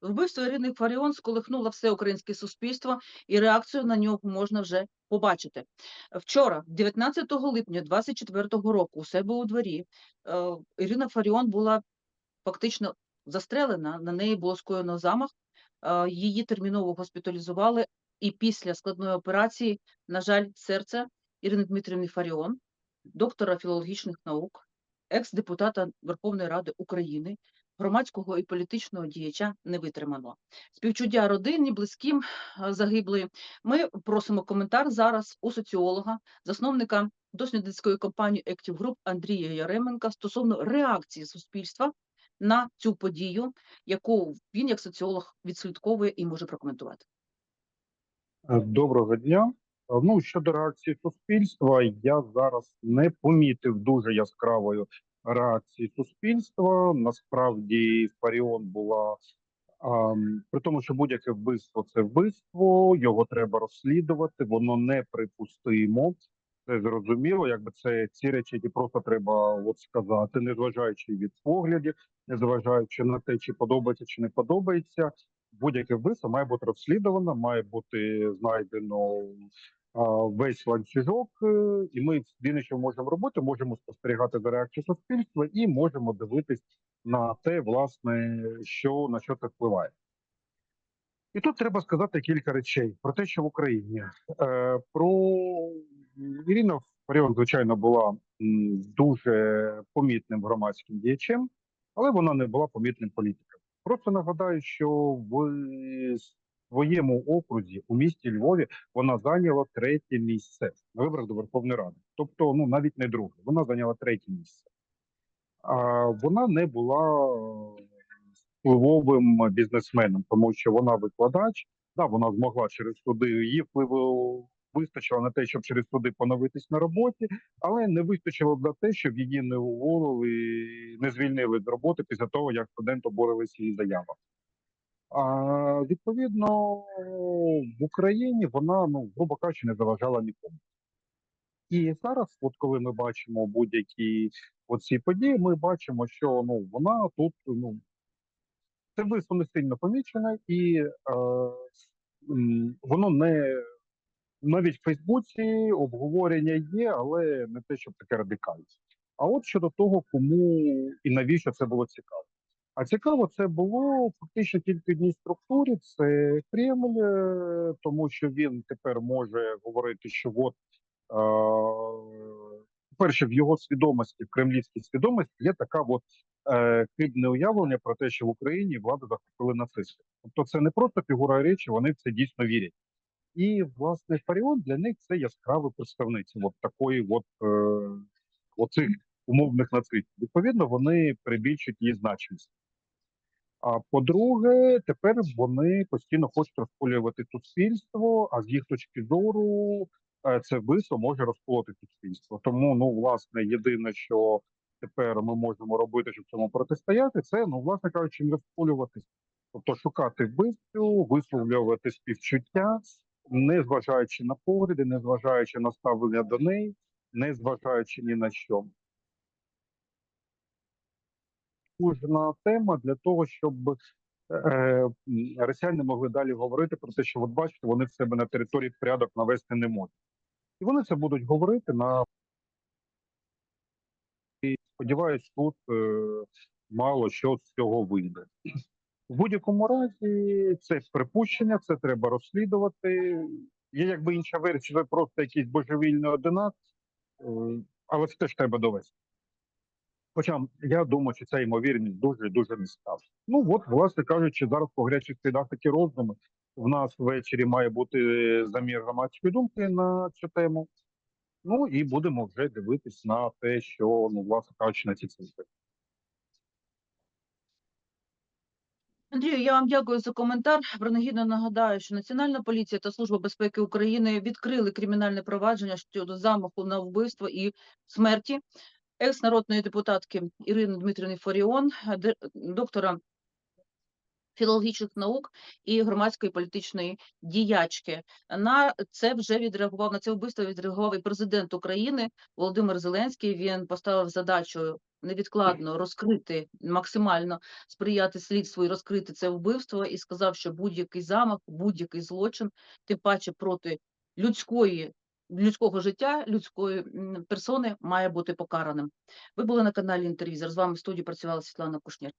Вбивство Ірини Фаріон сколихнуло все українське суспільство, і реакцію на нього можна вже побачити. Вчора, 19 липня 24 року, у себе у дворі, е, Ірина Фаріон була фактично застрелена, на неї було скоєно замах, е, її терміново госпіталізували, і після складної операції, на жаль, серце Ірини Дмитрівни Фаріон, доктора філологічних наук, екс-депутата Верховної Ради України, громадського і політичного діяча не витримано. Співчуття родині, близьким загиблої. Ми просимо коментар зараз у соціолога, засновника дослідницької компанії Active Group Андрія Яременка стосовно реакції суспільства на цю подію, яку він як соціолог відслідковує і може прокоментувати. Е, Доброго дня. Е, Ну щодо реакції суспільства, я зараз не помітив дуже яскравої реакції суспільства. Насправді Фаріон була ам, при тому, що будь-яке вбивство це вбивство, його треба розслідувати, воно неприпустимо. Це зрозуміло, якби це ці речі, які просто треба от сказати, незважаючи від поглядів, незважаючи на те, чи подобається чи не подобається будь-яке вбивство має бути розслідувано, має бути знайдено весь ланцюжок, е, і ми єдине, що можемо робити, можемо спостерігати за реакцією суспільства і можемо дивитись на те, власне, що на що це впливає. І тут треба сказати кілька речей про те, що в Україні е, про Ірина Фаріон, звичайно, була дуже помітним громадським діячем, але вона не була помітним політиком. Просто нагадаю, що в своєму окрузі у місті Львові вона зайняла третє місце на виборах до Верховної Ради. Тобто, ну навіть не друге, вона зайняла третє місце. А вона не була впливовим бізнесменом, тому що вона викладач. Да, вона змогла через суди її впливу вистачило на те, щоб через суди поновитись на роботі, але не вистачило для те, щоб її не уволили, не звільнили з роботи після того, як студент обурилися її заява. Відповідно в Україні вона, ну грубо кажучи, не заважала нікому. І зараз, от коли ми бачимо будь-які оці події, ми бачимо, що ну вона тут ну це вбивство не сильно помічене, і е, воно не навіть в Фейсбуці обговорення є, але не те, щоб таке радикальне. А от щодо того, кому і навіщо це було цікаво. А цікаво, це було фактично тільки в одній структурі. Це Кремль, е, тому що він тепер може говорити, що от е, перше в його свідомості, в кремлівській свідомості, є така от е, хибне уявлення про те, що в Україні владу захопили нацисти. Тобто, це не просто фігура речі, вони в це дійсно вірять. І власне Фаріон для них це яскравий представниця от такої, от е, оцих умовних нацистів. Відповідно, вони перебільшують її значність. А по-друге, тепер вони постійно хочуть розколювати суспільство, а з їх точки зору е, це вбивство може розколоти суспільство. Тому, ну, власне, єдине, що тепер ми можемо робити, щоб цьому протистояти, це, ну, власне кажучи, не розколюватись. Тобто шукати вбивцю, висловлювати співчуття, не зважаючи на погляди, не зважаючи на ставлення до неї, не зважаючи ні на що. Кожна тема для того, щоб е, росіяни могли далі говорити про те, що от бачите, вони в себе на території порядок навести не можуть. І вони це будуть говорити на і сподіваюсь, тут е, мало що з цього вийде. В будь-якому разі це припущення, це треба розслідувати. Є якби інша версія, це просто якийсь божевільний одинак, е, але це теж треба довести. Хоча я думаю, що ця ймовірність дуже дуже низька. Ну от, власне кажучи, зараз по гарячих слідах такі роздуми. В нас ввечері має бути замір громадської думки на цю тему. Ну і будемо вже дивитись на те, що ну, власне кажучи, на ці цифри. Андрію, я вам дякую за коментар. Принагідно нагадаю, що Національна поліція та Служба безпеки України відкрили кримінальне провадження щодо замаху на вбивство і смерті екс-народної депутатки Ірини Дмитрівни Фаріон, де- доктора філологічних наук і громадської політичної діячки. На це вже відреагував на це вбивство. Відреагував і президент України Володимир Зеленський. Він поставив задачу невідкладно розкрити, максимально сприяти слідству і розкрити це вбивство, і сказав, що будь-який замах, будь-який злочин, тим паче проти людської, людського життя, людської персони, має бути покараним. Ви були на каналі Інтервізор. З вами в студії працювала Світлана Кушнір.